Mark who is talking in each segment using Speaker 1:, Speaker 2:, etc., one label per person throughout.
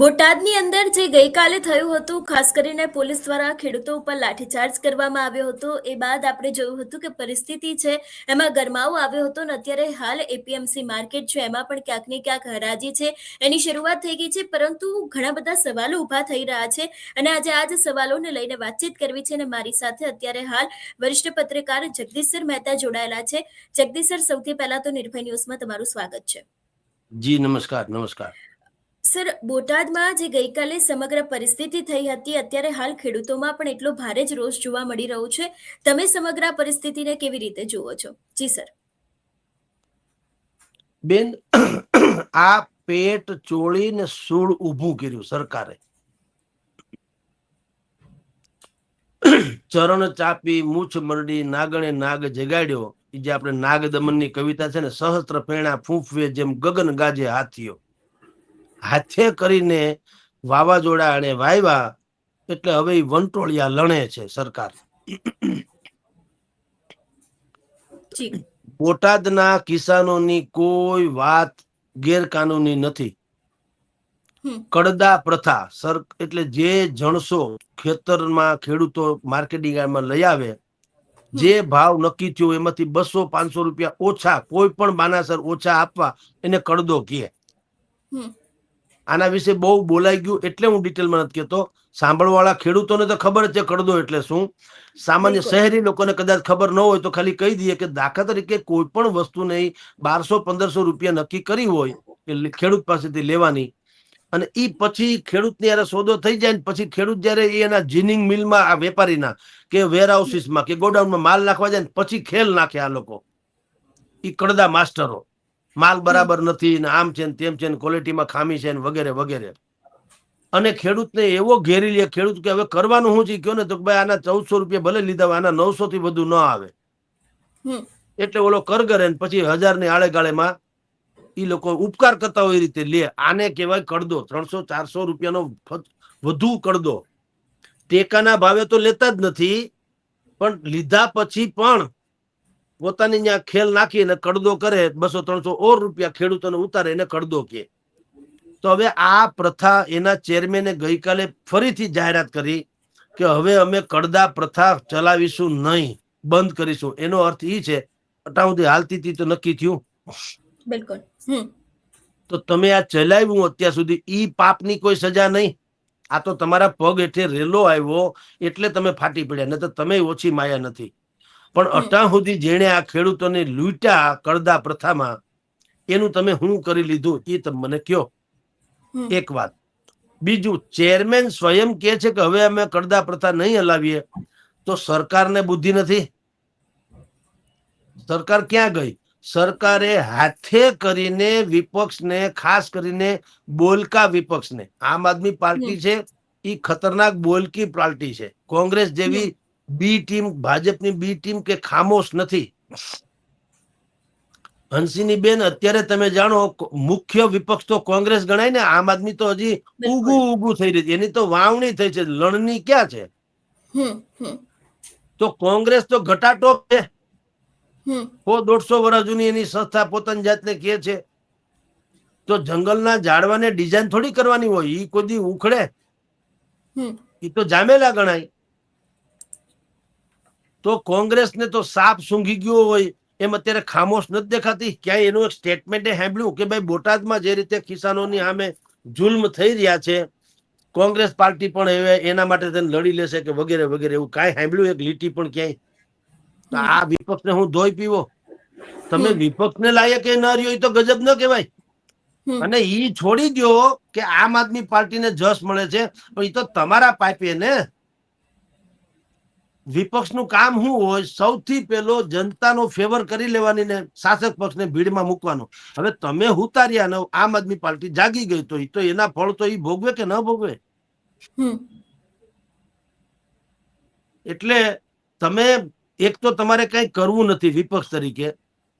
Speaker 1: બોટાદની અંદર જે ગઈકાલે થયું હતું, ખાસ કરીને પોલીસ દ્વારા ખેડૂતો ઉપર લાઠીચાર્જ કરવામાં આવ્યો હતો, એ બાદ આપણે જોયું હતું કે પરિસ્થિતિ છે, એમાં ગરમાવો આવ્યો હતો અને અત્યારે હાલ એપીએમસી માર્કેટ છે, એમાં પણ ક્યાંક ને ક્યાંક હરાજી છે, એની શરૂઆત થઈ ગઈ છે, પરંતુ ઘણા બધા સવાલો ઊભા થઈ રહ્યા છે અને આજે આ જ સવાલોને લઈને વાતચીત કરવી છે અને મારી સાથે અત્યારે હાલ વરિષ્ઠ પત્રકાર જગદીશર મહેતા જોડાયેલા છે. જગદીશ સર સૌથી પહેલા તો નિર્ભય ન્યૂઝમાં તમારું સ્વાગત છે.
Speaker 2: જી, નમસ્કાર નમસ્કાર.
Speaker 1: સર, બોટાદમાં જે ગઈકાલે સમગ્ર પરિસ્થિતિ થઈ હતી, અત્યારે હાલ ખેડૂતોમાં પણ એટલો ભારે જ રોષ જોવા મળી રહ્યો છે. તમે સમગ્ર પરિસ્થિતિને કેવી રીતે જુઓ છો? જી, સર.
Speaker 2: બેન, આ પેટ ચોળીને સૂળ ઊભું કર્યું સરકારે. ચરણ ચાપી, મૂછ મરડી, નાગણે નાગ જગાડ્યો. જે આપણે નાગ દમનની કવિતા છે ને, સહસ્ત્ર ફેણા ફૂંફવે જેમ ગગન ગાજે હાથીઓ. હાથે કરીને વાવાઝોડા અને વાયવા એટલે હવે વંટોળિયા લણે છે સરકાર. બોટાદના કિસાનોની કોઈ વાત ગેરકાનૂની નથી. કડદા પ્રથા સર એટલે જે જણસો ખેતરમાં ખેડૂતો માર્કેટિંગ યાર્ડમાં લઈ આવે જે ભાવ નક્કી થયો એમાંથી બસો પાંચસો રૂપિયા ઓછા કોઈ પણ બાનાસર ઓછા આપવા એને કડદો કહે. આના વિશે બહુ બોલાઈ ગયું એટલે હું ડિટેલમાં નથી કહેતો. સાંભળવાળા ખેડૂતોને તો ખબર છે કડદો એટલે શું. સામાન્ય શહેરી લોકોને કદાચ ખબર ન હોય તો ખાલી કહી દઈએ કે દાખલા તરીકે કોઈ પણ વસ્તુ નહીં બારસો પંદરસો રૂપિયા નક્કી કરી હોય કે ખેડૂત પાસેથી લેવાની. અને એ પછી ખેડૂતની યારે સોદો થઈ જાય ને પછી ખેડૂત જયારે એના જીનિંગ મિલમાં આ વેપારીના કે વેરહાઉસીસમાં કે ગોડાઉનમાં માલ નાખવા જાય ને પછી ખેલ નાખે આ લોકો. એ કડદા માસ્ટરો. માલ બરાબર નથી ને આમ છે ને તેમ છે ને ક્વોલિટીમાં ખામી છે ને વગેરે વગેરે. અને ખેડૂતને એવો ઘેરી લે ખેડૂત કે હવે કરવાનું શું છે? કયો ને તો ભાઈ આના ચૌદસો રૂપિયા ભલે લીધા આના નવસો થી વધુ ન આવે. એટલે ઓલો કરગરે ને પછી હજારની આળે ગાળેમાં એ લોકો ઉપકાર કરતા હોય એ રીતે લે. આને કહેવાય કરદો. ત્રણસો ચારસો રૂપિયાનો વધુ કરદો. ટેકાના ભાવે તો લેતા જ નથી પણ લીધા પછી પણ પોતાની ત્યાં ખેલ નાખીને કડદો કરે બસો ત્રણસો ઓર રૂપિયા ખેડૂતોને ઉતારે એને કડદો કે તો હવે આ પ્રથા એના ચેરમેને ગઈકાલે ફરીથી જાહેરાત કરી કે હવે અમે કડદા પ્રથા ચલાવીશું નહીં બંધ કરીશું. એનો અર્થ એ છે અટાઉથી હાલતી હતી તો નક્કી થયું.
Speaker 1: બિલકુલ.
Speaker 2: તો તમે આ ચલાવ્યું અત્યાર સુધી ઈ પાપની કોઈ સજા નહીં. આ તો તમારા પગ હેઠે રેલો આવ્યો એટલે તમે ફાટી પડ્યા નહીં તો તમે ઓછી માયા નથી. પણ
Speaker 1: અટા
Speaker 2: અટાણ સુધી જેણે આ ખેડૂતોને લૂંટ્યા કરદા પ્રથામાં એનું તમે શું કરી લીધું એ તમે મને કયો. એક વાત. બીજું ચેરમેન સ્વયં કે છે કે હવે અમે કરદા પ્રથા નહીં હલાવીએ તો સરકારને બુદ્ધિ નથી. સરકાર ક્યાં ગઈ? સરકારે હાથે કરીને વિપક્ષને ખાસ કરીને બોલકા વિપક્ષને આમ આદમી પાર્ટી છે એ ખતરનાક બોલકી પાર્ટી છે. કોંગ્રેસ જેવી બી ટીમ ભાજપની બી ટીમ કે ખામોશ નથી. હંસીની બેન અત્યારે તમે જાણો મુખ્ય વિપક્ષ તો કોંગ્રેસ ગણાય ને આમ આદમી તો હજી ઉગું ઉગું થઈ રહી છે. એની તો વાવણી થઈ છે. લણણી ક્યાં છે? તો કોંગ્રેસ તો ઘટાટો છે. સો દોઢસો વર્ષ જૂની એની સંસ્થા પોતાની જાતને કહે છે. તો જંગલના ઝાડવાને ડિઝાઇન થોડી કરવાની હોય. ઈ કોઈ ઉખડે. ઈ તો જામેલા ગણાય. તો કોંગ્રેસને તો સાપ સૂંઘી ગયો હોય એમ અત્યારે ખામોશ નથી દેખાતી. ક્યાંય એનું એક સ્ટેટમેન્ટ સાંભળ્યું કે ભાઈ બોટાદમાં જે રીતે કિસાનોની સામે જુલ્મ થઈ રહ્યા છે કોંગ્રેસ પાર્ટી પણ હવે એના માટે તેને લડી લેશે કે વગેરે વગેરે એવું કાંઈ સાંભળ્યું? એક લીટી પણ ક્યાંય? આ આ વિપક્ષને હું ધોઈ પીવો. તમે
Speaker 1: વિપક્ષ
Speaker 2: વિપક્ષને લાયક એ ન રહ્યો એ તો ગજબ ન કહેવાય. અને ઈ છોડી દો કે આમ આદમી પાર્ટીને જસ મળે છે. પણ ઈ તો તમારા પાઇપે ને. વિપક્ષનું કામ શું હોય? સૌથી પેલો જનતાનો ફેવર કરી લેવાની ને શાસક પક્ષને ભીડમાં મૂકવાનો. હવે તમે ઉતાર્યા ને આમ આદમી પાર્ટી જાગી ગઈ તો તો એના ફળ તો એ ભોગવે કે ન ભોગવે? એટલે તમે એક તો તમારે કઈ કરવું નથી વિપક્ષ તરીકે.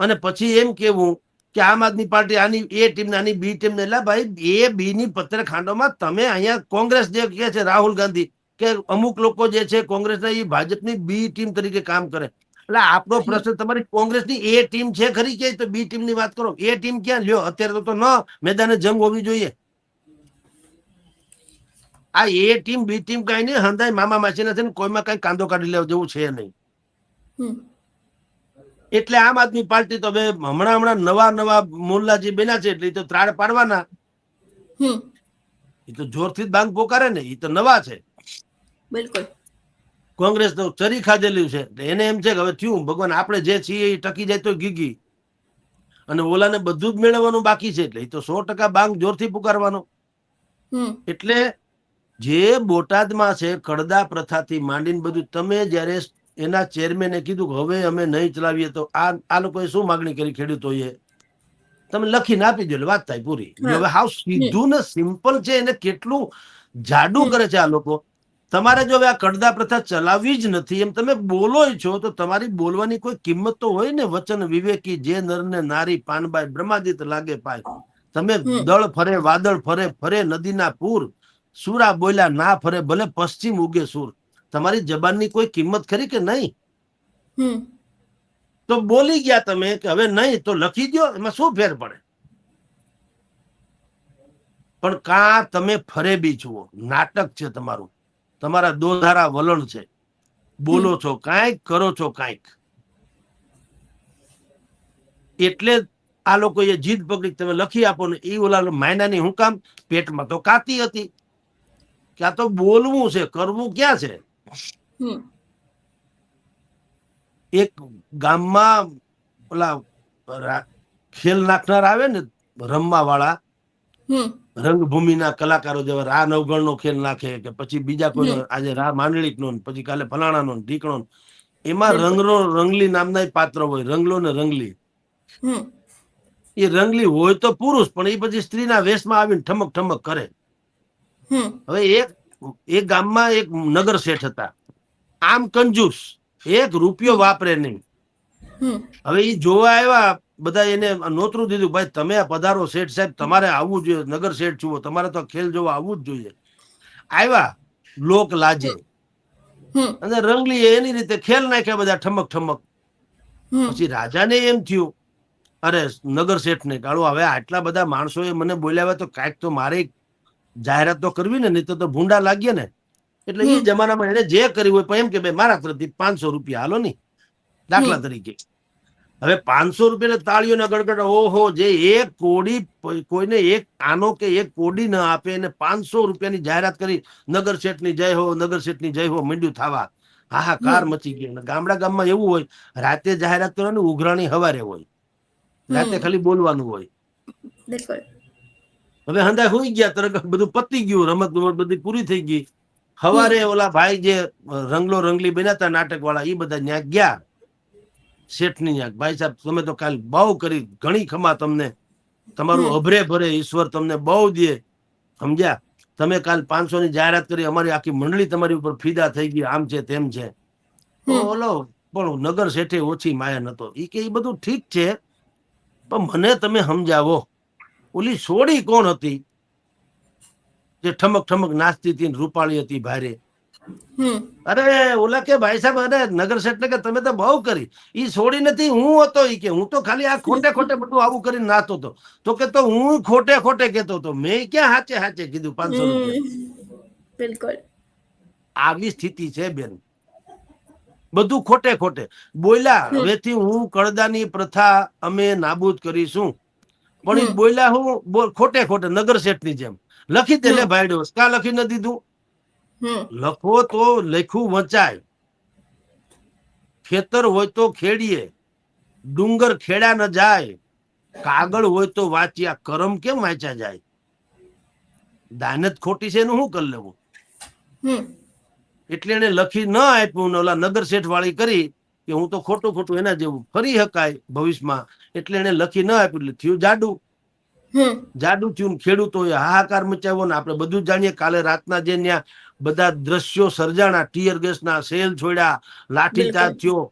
Speaker 2: અને પછી એમ કેવું કે આમ આદમી પાર્ટી આની એ ટીમ આની બી ટીમ ને એટલે ભાઈ એ બી ની પત્રખાંડોમાં તમે અહીંયા કોંગ્રેસ જે કહે છે રાહુલ ગાંધી કે અમુક લોકો જે છે કોંગ્રેસના એ ભાજપની બી ટીમ તરીકે કામ કરે. એટલે આપણો પ્રશ્ન તમારી કોંગ્રેસની એ ટીમ છે ખરી કે તો બી ટીમની વાત કરો? એ ટીમ ક્યાં? લ્યો અત્યારે તો- ન મેદાને જંગ હોવી જોઈએ. આ એ ટીમ બી ટીમ કઈ નહીં હંધાય મામા માસી નથી ને કોઈમાં કઈ કાંદો કાઢી લેવા જેવું છે નહીં. એટલે આમ આદમી પાર્ટી તો હવે હમણાં હમણાં નવા નવા મોલ્લા જે બન્યા છે એટલે તો ત્રાડ પાડવાના. એ તો જોરથી જ બાંગ પોકારે ને એ તો નવા છે.
Speaker 1: બિલકુલ.
Speaker 2: કોંગ્રેસ તો ચરી ખાધેલું છે. એને એમ છે કે હવે થયું. ભગવાન આપણે જે છીએ એ ટકી જાય તો ગીગી. અને ઓલાને બધું જ મેળવવાનું બાકી છે એટલે એ તો સો ટકા બાંગ જોરથી પુકારવાનો. એટલે જે બોટાદમાં છે કડદા પ્રથાથી માંડીને બધું તમે જ્યારે એના ચેરમેને કીધું કે હવે અમે નહીં ચલાવીએ તો આ આ લોકોએ શું માગણી કરી ખેડૂતોએ? તમે લખીને આપી દો એટલે વાત થાય પૂરી. હવે હાવ સીધું ને સિમ્પલ છે. એને કેટલું જાડું કરે છે આ લોકો. તમારે જો આ કડદા પ્રથા ચલાવવી જ નથી એમ તમે બોલો છો તો તમારી બોલવાની કોઈ કિંમત તો હોય ને વચન વિવેકી જે નર ને નારી પાનબાઈ બ્રહ્માદિત લાગે પાય. તમે દળ ફરે વાદળ ફરે ફરે નદીના પૂર સુરા બોલ્યા ના ફરે ભલે પશ્ચિમ ઉગે સુર. તમારી જબાનની કોઈ કિંમત ખરી કે નહીં? તો બોલી ગયા તમે કે હવે નહીં તો લખી દો એમાં શું ફેર પડે? પણ કા તમે ફરે બી જુઓ? નાટક છે તમારું. તમારા દોધારા વલણ છે. બોલો છો કાંઈક કરો છો કાંઈક. એટલે આ લોકોએ જીદ પકડી તમે લખી આપો ને એ ઓલા માયનાની હું કામ? પેટમાં તો કાતી હતી. ક્યાં તો બોલવું છે કરવું ક્યાં છે? એક ગામમાં ઓલા ખેલ નાખનાર આવે ને રમવા વાળા રંગભૂમિના કલાકારો જેવા રા નવગણ નો ખેલ નાખે કે પછી બીજા કોઈ આજે રા માંડલિક નો પછી કાલે ફલાણા નો ઢીકણો એમાં. રંગનો રંગલી નામના પાત્ર હોય રંગલો ને રંગલી. એ રંગલી હોય તો પુરુષ પણ એ પછી સ્ત્રીના વેશમાં આવીને ઠમક ઠમક કરે.
Speaker 1: હમ.
Speaker 2: હવે એક એક ગામમાં એક નગર શેઠ હતા. આમ કંજૂસ. એક રૂપિયો વાપરે નહીં.
Speaker 1: હમ.
Speaker 2: હવે એ જોવા આવ્યા બધા એને નોતરું દીધું ભાઈ તમે આ પધારો શેઠ સાહેબ તમારે આવવું જોઈએ નગર શેઠ છુઓ તમારે તો ખેલ જોવા આવવું જ જોઈએ. આવ્યા લોક લાજે. અને રંગલી એની રીતે ખેલ નાખ્યા બધા ઠમક ઠમક. પછી રાજાને એમ થયું અરે નગર શેઠને ગાળો હવે આટલા બધા માણસોએ મને બોલ્યા તો કાંઈક તો મારે જાહેરાત તો કરવી ને નહીં તો ભૂંડા લાગીએ ને. એટલે એ જમાનામાં એને જે કર્યું હોય પણ એમ કે ભાઈ મારા તરફથી પાંચસો રૂપિયા હાલો નહીં. દાખલા તરીકે. હવે પાંચસો રૂપિયા તાળીઓના ગડગડ ઓહો જે એક કોડી કોઈને એક આનો કે એક કોડી ન આપે એને પાંચસો રૂપિયાની જાહેરાત કરી નગર શેઠની જય હો નગર શેઠની જય હો મંડ્યું થવા. હાહાકાર મચી ગયો. ગામડા ગામમાં એવું હોય રાતે જાહેરાત કરવાની ઉઘરાણી હવારે હોય. રાતે ખાલી બોલવાનું હોય. હવે હંદા હોઈ ગયા તરત બધું પતી ગયું રમત ગમત બધી પૂરી થઈ ગઈ. હવારે ઓલા ભાઈ જે રંગલો રંગલી બન્યા હતા નાટક વાળા એ બધા ત્યાં ગયા. શેઠની ભાઈ સાહેબ તમે તો કાલ બહુ કરી ઘણી ખમા તમને. તમારું અભરે ભરે ઈશ્વર તમને બહુ દે. સમજ્યા? તમે કાલ પાંચસો ની જાહેરાત કરી અમારી આખી મંડળી તમારી ઉપર ફીદા થઈ ગઈ આમ છે તેમ છે. તો ઓલો પણ નગર શેઠે ઓછી માયા નતો. એ કે એ બધું ઠીક છે પણ મને તમે સમજાવો. ઓલી સોડી કોણ હતી? જે ઠમક ઠમક નાચતી હતી રૂપાળી હતી ભારે. અરે ઓલા કે ભાઈ સાહેબ અરે નગર શેઠ કે તમે તો બહુ કરી. ઈ છોડી નથી હું હતો ઈ કે. હું તો ખાલી આ ખોટે ખોટે બધું આવું કરીને નાતો હતો. તો કે તો હું ખોટે ખોટે કેતો હતો. મેં ક્યાં હાચે હાચે કીધું પાંચસો
Speaker 1: બિલકુલ.
Speaker 2: આવી સ્થિતિ છે બેન. બધું ખોટે ખોટે. બોલ્યા. હવેથી હું કળદાની પ્રથા અમે નાબૂદ કરીશું. પણ બોલ્યા હું ખોટે ખોટે નગર શેઠની જેમ. લખી દે લે. ભાઈડો કા લખી ન દીધું? લખો તો લખવું વંચાય. ખેતર હોય તો ખેડીએ. ડુંગર ખેડા ન જાય. કાગળ હોય તો વાંચ્યા. કરમ કેમ વાંચ્યા જાય? દાનત ખોટી છે એનું શું કરી લેવું? એટલે એને લખી ન આપ્યું ઓલા નગર શેઠ વાળી કરી કે હું તો ખોટું ખોટું એના જેવું ફરી હકાય ભવિષ્યમાં. એટલે એને લખી ન આપ્યું એટલે થયું જાડું. જાડું થયું ખેડૂતો હાહાકાર મચાવ્યો ને આપણે બધું જ જાણીએ કાલે રાતના જે ત્યાં બધા દ્રશ્યો સર્જાણા ટીયર ગેસના સેલ છોડ્યા લાઠીચાર્જ થયો.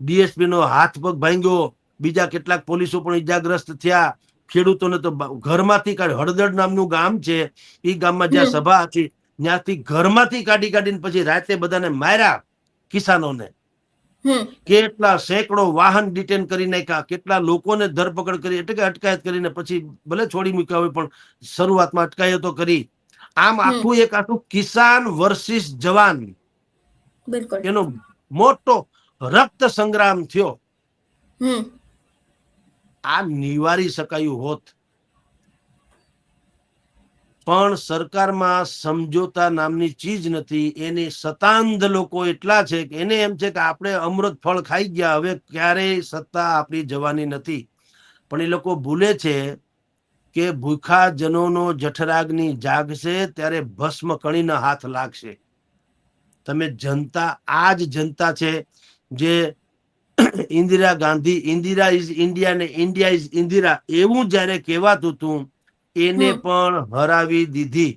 Speaker 2: ડીએસપી નો હાથ પગ ભાંગ્યો. બીજા કેટલાક પોલીસો પણ ઈજાગ્રસ્ત થયા. ખેડૂતોને તો ઘરમાંથી કાઢી હળદડ નામનું ગામ છે. એ ગામમાં જ્યાં સભા હતી ત્યાંથી ઘરમાંથી કાઢી કાઢીને પછી રાતે બધાને માર્યા કિસાનોને. કેટલા સેંકડો વાહન ડિટેન કરી નાખ્યા કેટલા લોકોને ધરપકડ કરી એટલે કે અટકાયત કરીને પછી ભલે છોડી મૂક્યા હોય પણ શરૂઆતમાં અટકાયતો કરી. આમ આખું એક આખું કિસાન વર્સિસ જવાન.
Speaker 1: બિલકુલ.
Speaker 2: એનો મોટો રક્ત સંગ્રામ થયો. આ નિવારી શકાયું હોત. પણ સરકારમાં સમજોતા નામની ચીજ નથી. એની સતાંધ લોકો એટલા છે કે એને એમ છે કે આપણે અમૃત ફળ ખાઈ ગયા હવે ક્યારેય સત્તા આપણી જવાની નથી. પણ એ લોકો ભૂલે છે કે ભૂખા જનોનો જઠરાગ્નિ જાગશે ત્યારે ભસ્મ કણીના હાથ લાગશે. તમે જનતા આ જ જનતા છે જે ઇન્દિરા ગાંધી ઇન્દિરા ઇઝ ઇન્ડિયા ને ઇન્ડિયા ઇઝ ઇન્દિરા એવું જ્યારે કહેવાતું હતું એને પણ હરાવી દીધી.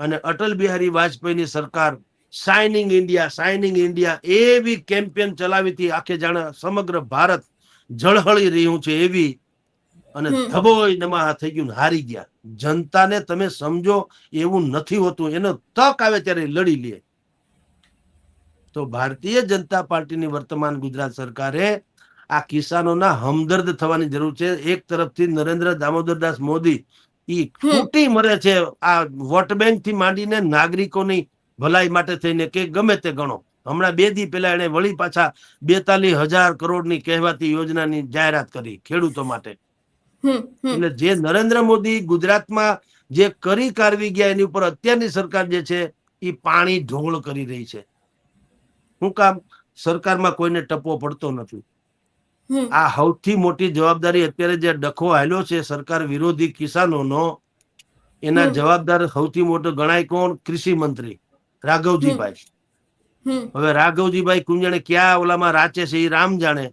Speaker 2: અને અટલ બિહારી વાજપેયીની સરકાર શાઇનિંગ ઇન્ડિયા શાઇનિંગ ઇન્ડિયા એવી કેમ્પેન ચલાવી હતી. આખે જાણે સમગ્ર ભારત ઝળહળી રહ્યું છે એવી અને. ધબોય નમા થઈ ગયું હારી ગયા. જનતાને તમે સમજો એવું નથી હોતું. એનો તક આવે ત્યારે લડી લે. તો ભારતીય જનતા પાર્ટીની વર્તમાન ગુજરાત સરકારે આ કિસાનોના હમદર્દ થવાની જરૂર છે. એક તરફથી નરેન્દ્ર દામોદરદાસ મોદી ઈ ખૂટી મરે છે. આ વોટ બેંકથી માંડીને નાગરિકોની ભલાઈ માટે થઈને કે ગમે તે ગણો. હમણાં બે દી પહેલા એને વળી પાછા બેતાલીસ હજાર કરોડની કહેવાતી યોજનાની જાહેરાત કરી ખેડૂતો માટે. એટલે જે નરેન્દ્ર મોદી ગુજરાતમાં જે કરી કારવી ગયા એની ઉપર અત્યારની સરકાર જે છે એ પાણી ઢોળ કરી રહી છે. શું કામ સરકારમાં કોઈને ટપવો પડતો નથી. આ સૌથી મોટી જવાબદારી અત્યારે જે ડખો હાલ્યો છે સરકાર વિરોધી કિસાનોનો એના જવાબદાર સૌથી મોટો ગણાય કોણ? કૃષિ મંત્રી રાઘવજીભાઈ હવે રાઘવજીભાઈ કુંજણે ક્યાં ઓલામાં રાચે છે એ રામ જાણે.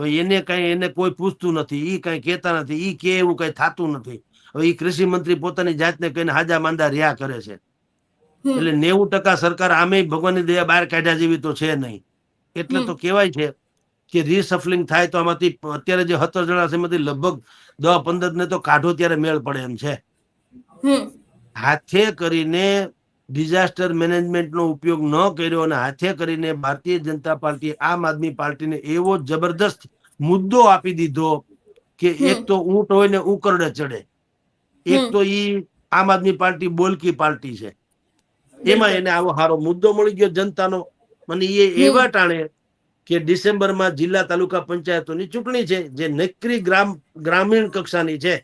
Speaker 2: હવે એને કઈ એને કોઈ પૂછતું નથી એ કઈ કહેતા નથી એ કે એવું કઈ થતું નથી. હવે એ કૃષિ મંત્રી પોતાની જાતને કહીને હાજા માંદા રહ્યા કરે છે. એટલે નેવું ટકા સરકાર આમે ભગવાનની દયા બહાર કાઢ્યા જેવી તો છે નહીં. એટલે તો કહેવાય છે કે રીસફલિંગ થાય તો આમાંથી અત્યારે જે સત્તર જણા છે એમાંથી લગભગ દસ પંદર ને તો કાઢો ત્યારે મેળ પડે એમ છે. હાથે કરીને ડિઝાસ્ટર મેનેજમેન્ટનો ઉપયોગ ન કર્યો અને હાથે કરીને ભારતીય જનતા પાર્ટી આમ આદમી પાર્ટીને એવો જબરદસ્ત મુદ્દો આપી દીધો કે એક તો ઊંટ હોય ને ઉકરડે ચડે. એક તો ઈ આમ આદમી પાર્ટી બોલકી પાર્ટી છે. એમાં એને આવો સારો મુદ્દો મળી ગયો જનતાનો અને એ એવા ટાણે કે ડિસેમ્બરમાં જિલ્લા તાલુકા પંચાયતોની ચૂંટણી છે જે નકરી ગ્રામ ગ્રામીણ કક્ષાની છે.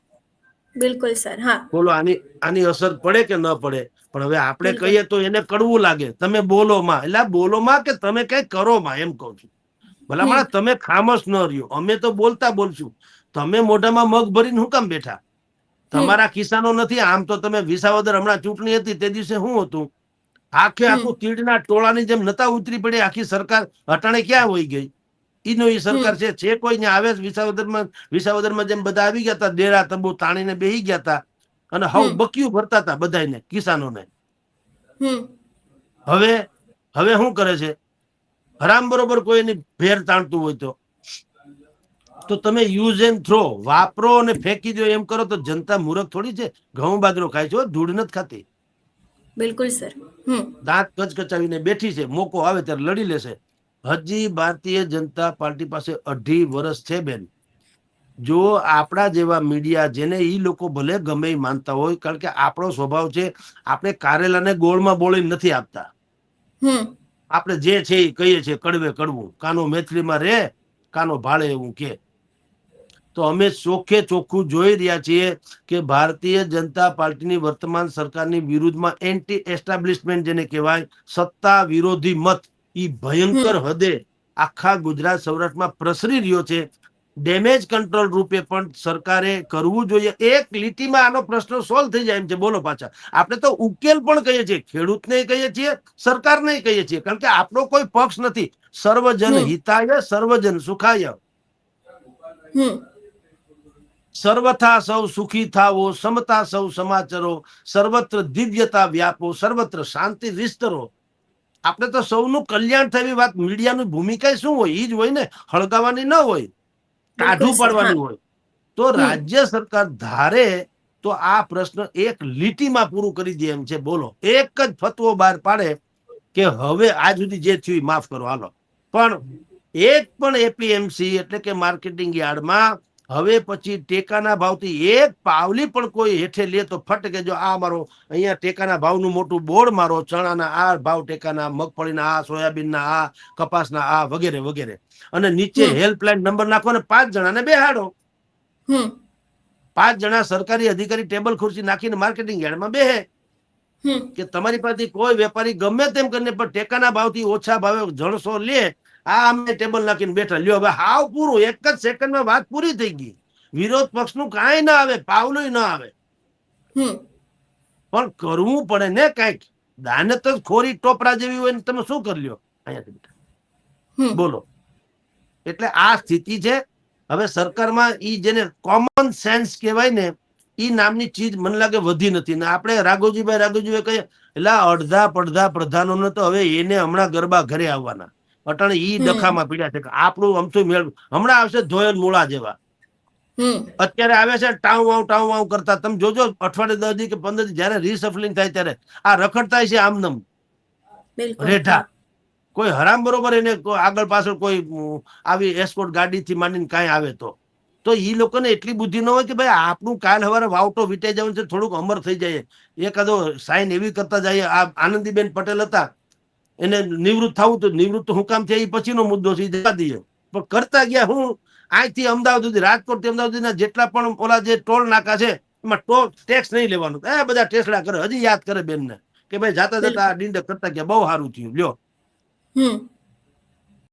Speaker 1: બિલકુલ સર. હા.
Speaker 2: બોલો આની આની અસર પડે કે ન પડે? પણ હવે આપણે કહીએ તો એને કડવું લાગે. તમે બોલો માં. એટલે બોલો માં કે તમે કઈ કરો માં એમ કહું છું. ભલા તમે ખામસ ન રહ્યો. અમે તો બોલતા બોલશું. તમે મોઢામાં મગ ભરીને હું કામ બેઠા? તમારા કિસ્સાનો નથી. આમ તો તમે વિસાવદર હમણાં ચૂંટણી હતી તે દિવસે શું હતું? આખે આખું તીડના ટોળાની જેમ નતા ઉતરી પડી? આખી સરકાર અટાણે ક્યાં હોઈ ગઈ? ઈનો ઈ સરકાર છે જે કોઈ ને આવે વિસાવદરમાં વિસાવદરમાં જેમ બધા આવી ગયા હતા ડેરા તંબુ તાણીને બેહી ગયા હતા અને હવ. બકિયું ભરતા હતા બધાને કિસાનોને. હવે હવે શું કરે છે? હરામ બરોબર કોઈની ભેર તાણતું હોય તો? તો તમે યુઝ એન્ડ થ્રો વાપરો અને ફેંકી દો એમ કરો તો જનતા મૂરખ થોડી છે. ઘઉં બાજરો ખાય છે ધૂળ નથી ખાતી.
Speaker 1: બિલકુલ સર.
Speaker 2: દાંત કચકચાવીને બેઠી છે મોકો આવે ત્યારે લડી લેશે. હજી ભારતીય જનતા પાર્ટી પાસે અઢી વર્ષ છે બેન. જો આપણા જેવા મીડિયા જેને ઈ લોકો ભલે ગમે માનતા હોય કારણ કે આપણો સ્વભાવ છે આપણે કારેલાને ગોળમાં બોળી નથી આપતા. આપણે જે છે એ કહીએ છીએ કડવે કડવું. કાનો મેથલીમાં રે કાનો ભાળે એવું કે. તો અમે ચોખ્ખે ચોખ્ખું જોઈ રહ્યા છીએ કે ભારતીય જનતા પાર્ટીની વર્તમાન સરકારની વિરુદ્ધમાં એન્ટી એસ્ટાબ્લિશમેન્ટ જેને કહેવાય સત્તા વિરોધી મત ઈ ભયંકર હદે આખા ગુજરાત સૌરાષ્ટ્રમાં પ્રસરી રહ્યો છે. ડેમેજ કંટ્રોલ રૂપે પણ સરકારે કરવું જોઈએ. એક લીટીમાં આનો પ્રશ્ન સોલ્વ થઈ જાય એમ છે. બોલો પાછા. આપણે તો ઉકેલ પણ કહીએ છીએ. ખેડૂતને કહીએ છીએ સરકારને કહીએ છીએ. કારણ કે આપણો કોઈ પક્ષ નથી. સર્વજન હિતાય સર્વજન સુખાય. સર્વથા સૌ સુખી થાવો સમતા સૌ સમાચરો સર્વત્ર દિવ્યતા વ્યાપો સર્વત્ર શાંતિ વિસ્તરો. આપણે તો સૌનું કલ્યાણ થવી વાત. મીડિયાની ભૂમિકા શું હોય? એ જ હોય ને. હળગાવાની ન હોય. કાઢું પાડવાની હોય. તો રાજ્ય સરકાર ધારે તો આ પ્રશ્ન એક લીટીમાં પૂરું કરી દે એમ છે. બોલો. એક જ ફતવો બહાર પાડે કે હવે આજ સુધી જે થયું માફ કરો. હાલો. પણ એક પણ એપીએમસી એટલે કે માર્કેટિંગ યાર્ડમાં હવે પછી ટેકાના ભાવથી એક પાવલી પણ કોઈ હેઠે લે તો ફટ કે જો આ મારો અહીંયા ટેકાના ભાવનું મોટું બોર્ડ મારો ચણાના આ ભાવ ટેકાના મગફળીના આ સોયાબીનના આ કપાસના આ વગેરે વગેરે. અને નીચે. હેલ્પલાઇન નંબર નાખો ને પાંચ જણાને બેહાડો. પાંચ જણા સરકારી અધિકારી ટેબલ ખુરશી નાખીને માર્કેટિંગ યાર્ડમાં બેહે. કે તમારી પાસે કોઈ વેપારી ગમે તેમ કરીને પણ ટેકાના ભાવથી ઓછા ભાવે જણસો લે. આ અમે ટેબલ નાખીને બેઠા. લ્યો હવે હાવ પૂરું. એક જ સેકન્ડમાં વાત પૂરી થઈ ગઈ. વિરોધ પક્ષનું કાંઈ ના આવે પાવલું ના આવે. પણ કરવું પડે ને કંઈક. દાનત જ ખોરી ટોપરા જેવી હોય ને તમે શું કરી લ્યો? અહીંયાથી બેઠા. બોલો. એટલે આ સ્થિતિ છે. હવે સરકારમાં ઈ જેને કોમન સેન્સ કહેવાય ને ઈ નામની ચીજ મને લાગે વધી નથી. ને આપણે રાઘોજીભાઈ રાઘોજીભાઈ કહીએ એટલે અડધા પડધા પ્રધાનોને તો હવે એને હમણાં ગરબા ઘરે આવવાના. અટાણે ઈ દખામાં પીડ્યા છે કે આપણું અમથું મેળ હમણાં આવશે ધોયલ મૂળા જેવા. અત્યારે આવે છે ટાઉ વાવ ટાઉ વાવ કરતા. તમે જોજો અઠવાડિયે દસ દી કે પંદર દી જયારે રીસફલિંગ થાય ત્યારે. આ રખડતા છે આમનમ. રેઠા કોઈ હરામ બરોબર એને આગળ પાછળ કોઈ આવી આવી ગાડી ગાડીથી માંડીને કાંઈ આવે તો. તો એ લોકોને એટલી બુદ્ધિ ન હોય કે ભાઈ આપણું કાલ હવારે વાવટો વીટાઈ જવાનું છે થોડુંક અમર થઈ જાય એકાદો સાઈન એવી કરતા જાય આ આનંદીબેન પટેલ હતા. એને નિવૃત્ત થવું તો નિવૃત્ત હું કામ થયા એ પછીનો મુદ્દો છે જવા દઈએ. પણ કરતા ગયા હું અહીંથી અમદાવાદ સુધી રાજકોટથી અમદાવાદ સુધીના જેટલા પણ ઓલા જે ટોલ નાકા છે એમાં ટોલ ટેક્સ નહીં લેવાનું. એ બધા ટેસડા કરે હજી યાદ કરે બેનને કે ભાઈ જાતા જતા આ કરતા ગયા બહુ સારું થયું લ્યો.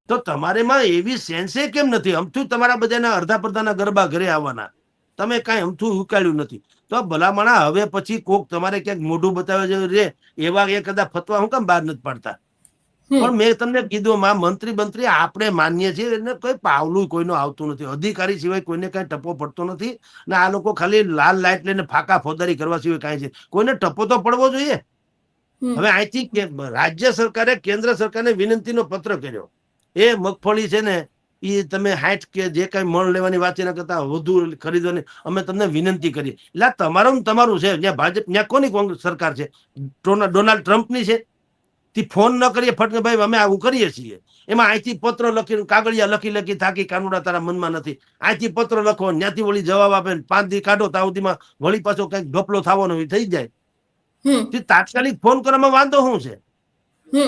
Speaker 2: તો તમારેમાં એવી સેન્સે કેમ નથી? અમથું તમારા બધાના અડધા પડધાના ગરબા ઘરે આવવાના. તમે કાંઈ અમથું ઉકાળ્યું નથી. તો ભલામણા હવે પછી કોક તમારે ક્યાંક મોઢું બતાવે છે રે એવા એ કદાચ ફતવા હું કેમ બહાર નથી પાડતા. પણ મેં તમને કીધું માં મંત્રી મંત્રી આપણે માનીએ છીએ એને કોઈ પાવલું કોઈનું આવતું નથી. અધિકારી સિવાય કોઈને કઈ ટપો પડતો નથી ને આ લોકો ખાલી લાલ લાઈટ લઈને ફાકા ફોદારી કરવા સિવાય કાંઈ છે. કોઈને ટપો તો પડવો જોઈએ. હવે અહીંથી રાજ્ય સરકારે કેન્દ્ર સરકારને વિનંતીનો પત્ર કર્યો. એ મગફળી છે ને એ તમે હાઈટ કે જે કઈ મણ લેવાની વાત એના કરતા વધુ ખરીદવાની અમે તમને વિનંતી કરી એટલે તમારું તમારું છે. જ્યાં ભાજપ ત્યાં કોની કોંગ્રેસ સરકાર છે? ડોના- ડોનાલ્ડ ટ્રમ્પની છે? તે ફોન ન કરીએ ફટકે ભાઈ અમે આવું કરીએ છીએ. એમાં અહીંથી પત્ર લખી કાગળિયા લખી લખી થાકી કાનુડા તારા મનમાં નથી. અહીંથી પત્ર લખો ત્યાંથી વળી જવાબ આપે પાંચ દી કાઢો તાવતીમાં વળી પાછો કંઈક ઢોપલો થવાનો થઈ જાય. તે તાત્કાલિક ફોન કરવામાં વાંધો શું છે?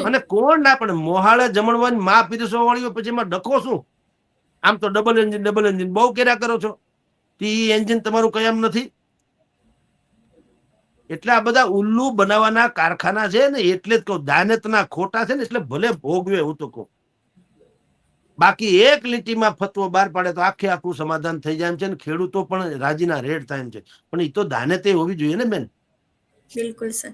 Speaker 2: અને કોણ ના પણ મોહાળે જમણવાની મા પીરસો વાળી હોય પછી એમાં ડખો શું? આમ તો ડબલ એન્જિન ડબલ એન્જિન બહુ કર્યા કરો છો. તે એન્જિન તમારું કયામ નથી? એટલે આ બધા ઉલ્લુ બનાવવાના કારખાના છે ને એટલે જ કહું દાનતના ખોટા છે ને એટલે ભલે ભોગવે હું તો કહું. બાકી એક લીટીમાં ફતવો બહાર પાડે તો આખે આખું સમાધાન થઈ જાય છે ને ખેડૂતો પણ રાજીના રેડ થાય છે. પણ એ તો દાનતે હોવી જોઈએ ને બેન.
Speaker 1: બિલકુલ સર.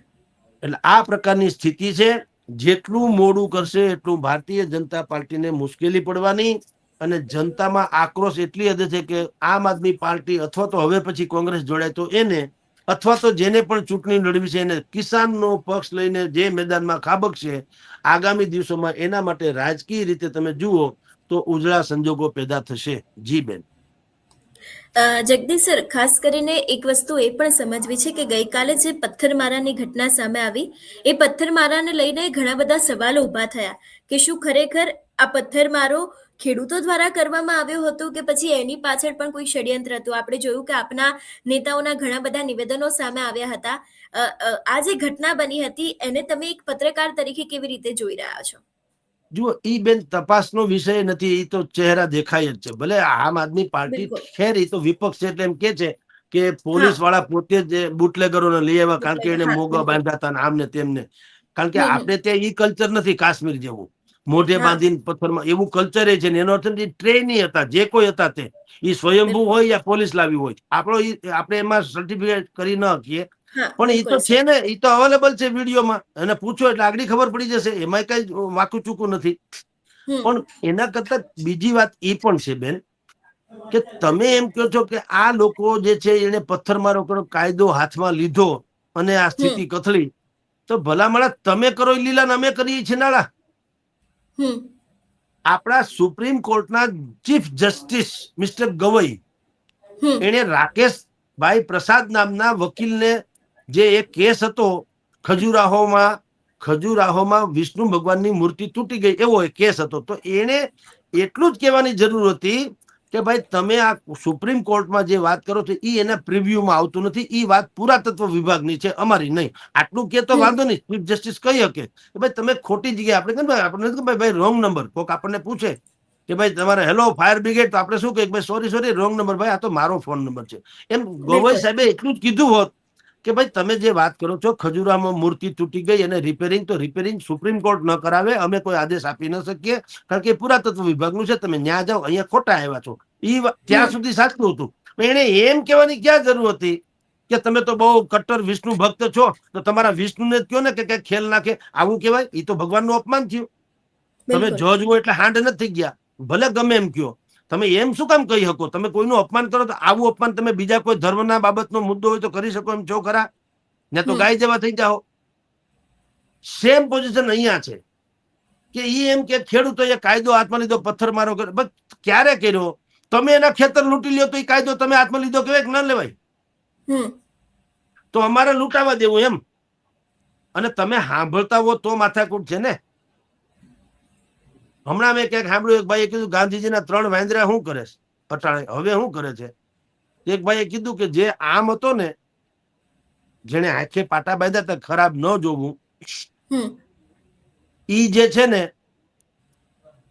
Speaker 2: એટલે આ પ્રકારની સ્થિતિ છે. જેટલું મોડું કરશે એટલું ભારતીય જનતા પાર્ટીને મુશ્કેલી પડવાની અને જનતામાં આક્રોશ એટલી હદે છે કે આમ આદમી પાર્ટી અથવા તો હવે પછી કોંગ્રેસ જોડાય તો એને અથવા તો જેને પણ ચૂંટણી લડવી છે એને કિસાનનો પક્ષ લઈને જે મેદાનમાં ખાબકશે આગામી દિવસોમાં એના માટે રાજકીય રીતે તમે જુઓ તો ઉજળા સંજોગો પેદા થશે. જી બેન.
Speaker 1: જગદીશ સર, ખાસ કરીને એક વસ્તુ એ પણ સમજવી છે કે ગઈકાલે જે પથ્થરમારાની ઘટના સામે આવી, એ પથ્થરમારાને લઈને ઘણા બધા સવાલો ઊભા થયા કે શું ખરેખર આ પથ્થરમારો ખેડૂતો દ્વારા કરવામાં આવ્યું હતું કે પછી એની પાછળ પણ કોઈ ષડયંત્ર હતું? આપણે જોયું કે આપના નેતાઓના ઘણા બધા નિવેદનો સામે આવ્યા હતા. આ જે ઘટના બની હતી એને તમે એક પત્રકાર તરીકે કેવી રીતે જોઈ રહ્યા છો?
Speaker 2: જુઓ ઈ બેન તપાસનો વિષય નથી એ તો ચહેરા દેખાય જ છે. ભલે આમ આદમી પાર્ટી. ખેર એ તો વિપક્ષ છે એટલે એમ કે છે કે પોલીસવાળા પોતે જ બુટલેગરોને લઈ આવ્યા કારણ કે એને મોગા ને આમને તેમને. કારણ કે. આપણે ત્યાં ઈ કલ્ચર નથી કાશ્મીર જેવું. મોઢે. બાંધીને પથ્થરમાં. એવું કલ્ચર છે ને એનો અર્થ ટ્રેની હતા જે કોઈ હતા તે. એ સ્વયંભૂ હોય યા પોલીસ લાવી હોય. આપણો આપણે એમાં સર્ટિફિકેટ કરી ન શકીએ. પણ એ તો છે ને એ તો અવેલેબલ છે વિડીયોમાં. અને પૂછો એટલે આગળ ખબર પડી જશે એમાં કઈ વાકું ચૂકું નથી. પણ એના કરતા બીજી વાત એ પણ છે બેન કે તમે એમ કહો છો કે આ લોકો જે છે એને પથ્થરમારો કરો કાયદો હાથમાં લીધો અને આ સ્થિતિ કથળી તો ભલામણા તમે કરો લીલા ને અમે કરીએ છીએ નાળા. આપણા સુપ્રીમ કોર્ટના ચીફ જસ્ટિસ મિસ્ટર ગવઈ એને રાકેશભાઈ પ્રસાદ નામના વકીલને જે એક કેસ હતો ખજુરાહોમાં ખજુરાહોમાં વિષ્ણુ ભગવાનની મૂર્તિ તૂટી ગઈ એવો એક કેસ હતો. તો એને એટલું જ કહેવાની જરૂર હતી કે ભાઈ તમે આ સુપ્રીમ કોર્ટમાં જે વાત કરો છો એ એના પ્રિવ્યુમાં આવતું નથી. એ વાત પુરાતત્વ વિભાગની છે અમારી નહીં. આટલું કે તો વાંધો નહીં. ચીફ જસ્ટિસ કહી શકે કે ભાઈ તમે ખોટી જગ્યાએ આપણે કેમ ભાઈ આપણે નથી ભાઈ ભાઈ રોંગ નંબર કોક આપણને પૂછે કે ભાઈ તમારે હેલો ફાયર બ્રિગેડ તો આપણે શું કહીએ ભાઈ સોરી સોરી રોંગ નંબર ભાઈ આ તો મારો ફોન નંબર છે. એમ ગોગોઈ સાહેબે એટલું જ કીધું હોત કે ભાઈ તમે જે વાત કરો છો ખજુરામાં મૂર્તિ તૂટી ગઈ અને રિપેરિંગ તો રિપેરિંગ સુપ્રીમ કોર્ટ ન કરાવે અમે કોઈ આદેશ આપી ન શકીએ કારણ કે પુરાતત્વ વિભાગનું છે તમે ન્યા જાઓ અહીંયા ખોટા આવ્યા છો. ઈ ત્યાં સુધી સાચું હતું. એને એમ કહેવાની ક્યાં જરૂર હતી? કે તમે તો બહુ કટ્ટર વિષ્ણુ ભક્ત છો તો તમારા વિષ્ણુને જ કયો ને કે કઈ ખેલ નાખે. આવું કહેવાય? એ તો ભગવાનનું અપમાન થયું. તમે જો જુઓ એટલે હાંડ નથી ગયા. ભલે ગમે એમ કયો તમે એમ શું કામ કહી શકો? તમે કોઈનું અપમાન કરો તો આવું અપમાન તમે બીજા કોઈ ધર્મના બાબતનો મુદ્દો હોય તો કરી શકો એમ છો ખરા? ને તો ગાય જેવા થઈ જાઓ. સેમ પોઝિશન અહીંયા છે. કે ઈ એમ કે ખેડૂતોએ કાયદો હાથમાં લીધો પથ્થર મારો કર્યો. બસ ક્યારે કર્યો? તમે એના ખેતર લૂંટી લ્યો તો એ કાયદો તમે હાથમાં લીધો કેવાય કે ન લેવાય? તો અમારે લૂંટાવા દેવું એમ. અને તમે સાંભળતા હો તો માથાકૂટ છે ને? હમણાં મેં ક્યાંક સાંભળ્યું એક ભાઈએ કીધું ગાંધીજીના ત્રણ વાંદરા શું કરે છે? પટાણે હવે શું કરે છે? એક ભાઈએ કીધું કે જે આમ હતો ને જેને આંખે પાટા બાંધ્યા હતા ખરાબ ન જોવું ઈ જે છે ને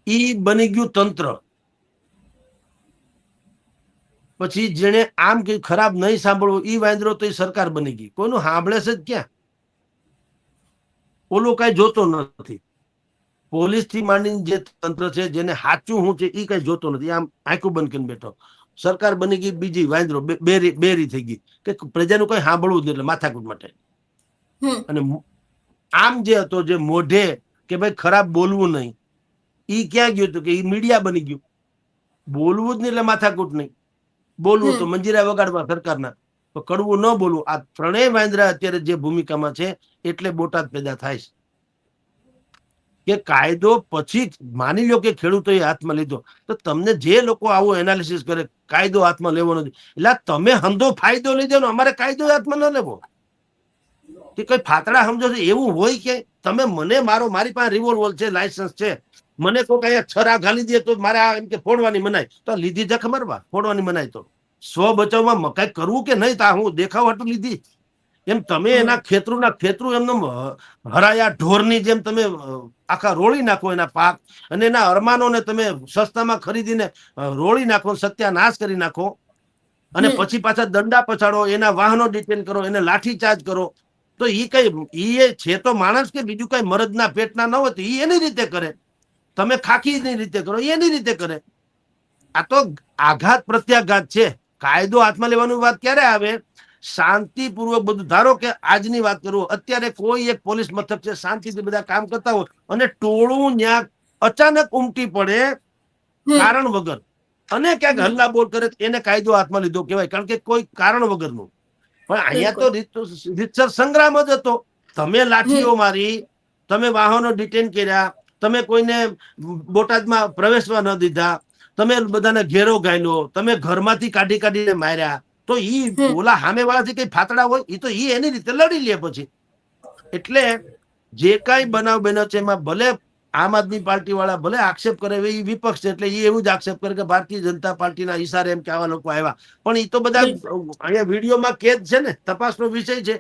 Speaker 2: ઈ બની ગયું તંત્ર. પછી જેને આમ કે ખરાબ નહીં સાંભળવું ઈ વાંદરો તો એ સરકાર બની ગઈ. કોઈનું સાંભળે છે જ ક્યાં? ઓલો કઈ જોતો નથી. પોલીસથી માંડીને જે તંત્ર છે જેને સાચું હું છે એ કઈ જોતો નથી. આમ આંખું બંધ કરીને બેઠો. સરકાર બની ગઈ બીજી વાંદરો બેરી બેરી થઈ ગઈ. કે પ્રજાનું કઈ સાંભળવું જ એટલે માથાકૂટ માટે. અને આમ જે હતો જે મોઢે કે ભાઈ ખરાબ બોલવું નહીં ઈ ક્યાં ગયું હતું કે ઈ મીડિયા બની ગયું? બોલવું જ નહીં એટલે માથાકૂટ નહીં. બોલવું તો. મંજીરા વગાડવા સરકારના. તો કડવું ન બોલવું. આ ત્રણેય વાંદરા અત્યારે જે ભૂમિકામાં છે એટલે બોટાદ પેદા થાય છે. કે કાયદો પછી માની લો કે ખેડૂતોએ હાથમાં લીધો, તો તમને જે લોકો આવું એનાલિસિસ કરે, કાયદો હાથમાં લેવો નથી. એટલે તમે હંધો ફાયદો લઈ દેવાનો, અમારે કાયદો હાથમાં ન લેવો. કે કઈ ફાતડા સમજો છો, એવું હોય કે તમે મને મારો, મારી પાસે રિવોલ્વર છે લાયસન્સ છે, મને કોઈ અહીંયા છરા ઘાલી દે તો મારે એમ કે ફોડવાની મનાય તો લીધી જખ મરવા ફોડવાની મનાય તો. સ્વ બચાવમાં કઈ કાંઈ કરવું કે નહીં, તો હું દેખાવ હતું લીધી. એમ તમે. એના ખેતરુના ખેતરું એમને હરાયા ઢોરની જેમ તમે આખા રોળી નાખો એના પાક અને એના અરમાનોને તમે સસ્તામાં ખરીદીને રોળી નાખો સત્યાનાશ કરી નાખો અને પછી પાછા દંડા પછાડો એના વાહનો ડિટેન કરો એને લાઠીચાર્જ કરો તો એ કઈ ઈ એ છે તો માણસ કે બીજું કઈ મરદના પેટના ન હોય તો એ એની રીતે કરે. તમે ખાખીની રીતે કરો એની રીતે કરે. આ તો આઘાત પ્રત્યાઘાત છે. કાયદો હાથમાં લેવાની વાત ક્યારે આવે? શાંતિપૂર્વક બધું. ધારો કે આજની વાત કરું અત્યારે કોઈ એક પોલીસ મથક છે શાંતિથી બધા કામ કરતા હોય અને ટોળું ન્યા અચાનક ઉમટી પડે કારણ વગર. અને ક્યાંક હલ્લા બોલ કરે એને કાયદો હાથમાં લીધો કહેવાય કારણ કે કોઈ કારણ વગરનું. પણ અહીંયા તો રીત- રીતસર સંગ્રામ જ હતો. તમે લાઠીઓ મારી તમે વાહનો ડિટેન કર્યા તમે કોઈને બોટાદમાં પ્રવેશવા ન દીધા તમે બધાને ઘેરો ગાયલો તમે ઘરમાંથી કાઢી કાઢીને માર્યા તો ઈ ઓલા સામે વાળાથી કઈ ફાતડા હોય એ તો ઈ એની રીતે લડી લે પછી. એટલે જે કઈ બનાવ બન્યો છે એમાં ભલે આમ આદમી પાર્ટી વાળા ભલે આક્ષેપ કરે એ વિપક્ષ છે એટલે એ એવું જ આક્ષેપ કરે કે ભારતીય જનતા પાર્ટીના ઈશારે એમ કે આવા લોકો આવ્યા. પણ એ તો બધા અહીંયા વિડીયોમાં કેદ છે ને તપાસનો વિષય છે.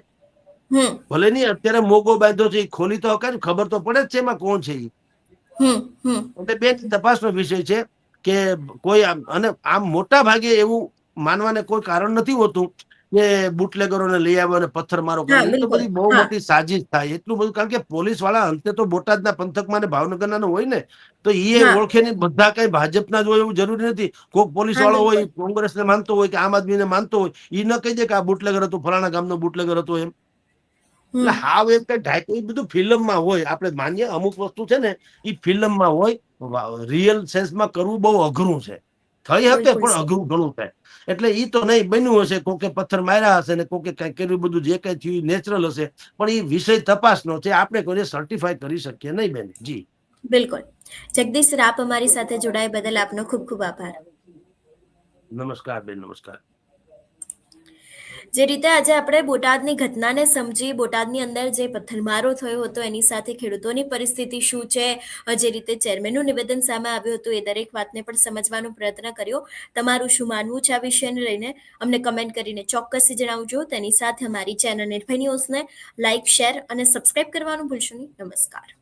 Speaker 2: ભલે નહીં અત્યારે મોગો બાંધો છે એ ખોલી તો ખબર તો પડે જ છે એમાં કોણ છે એટલે બે તપાસનો વિષય છે કે કોઈ આમ અને આમ મોટા ભાગે એવું માનવાને કોઈ કારણ નથી હોતું કે બુટલેગરોને લઈ આવ્યો અને પથ્થર મારો. બધી બહુ મોટી સાજીશ થાય. એટલું બધું કારણ કે પોલીસવાળા અંતે તો બોટાદના પંથકમાં ને ભાવનગરના નો હોય ને તો એ ઓળખે નહીં બધા કઈ ભાજપના જ હોય એવું જરૂરી નથી. કોઈક પોલીસ વાળો હોય
Speaker 1: કોંગ્રેસ
Speaker 2: કોંગ્રેસને માનતો હોય કે આમ આદમીને માનતો હોય એ ન કહી દે કે આ બુટલેગર હતો ફલાણા ગામનો બુટલેગર હતો એમ. એટલે હાવ એમ કઈ ઢાંક એ બધું ફિલ્મમાં હોય. આપણે માનીએ અમુક વસ્તુ છે ને એ ફિલ્મમાં હોય રિયલ સેન્સમાં કરવું બહુ અઘરું છે. થઈ શકે પણ. અઘરું ઘણું થાય. એટલે એ તો નહીં બન્યું હશે કોકે પથ્થર માર્યા હશે ને કોકે કઈ કર્યું બધું જે કઈ થયું નેચરલ હશે. પણ એ વિષય તપાસનો છે આપણે કોઈને સર્ટિફાઈ કરી શકીએ નહીં બેન. જી.
Speaker 1: બિલકુલ. જગદીશ સર આપ અમારી સાથે જોડાયા બદલ આપનો ખૂબ ખૂબ આભાર.
Speaker 2: નમસ્કાર બેન નમસ્કાર.
Speaker 1: જે રીતે આજે આપણે બોટાદની ઘટનાને સમજી, બોટાદની અંદર જે પથ્થરમારો થયો હતો, એની સાથે ખેડૂતોની પરિસ્થિતિ શું છે જે રીતે ચેરમેનનું નિવેદન સામે આવ્યું હતું, એ દરેક વાતને પણ સમજવાનો પ્રયત્ન કર્યો. તમારું શું માનવું છે આ વિષયને લઈને? અમને કમેન્ટ કરીને ચોક્કસથી જણાવજો. તેની સાથે અમારી ચેનલ નિર્ભય ન્યૂઝને લાઇક શેર અને સબસ્ક્રાઇબ કરવાનું ભૂલશો નહીં. નમસ્કાર.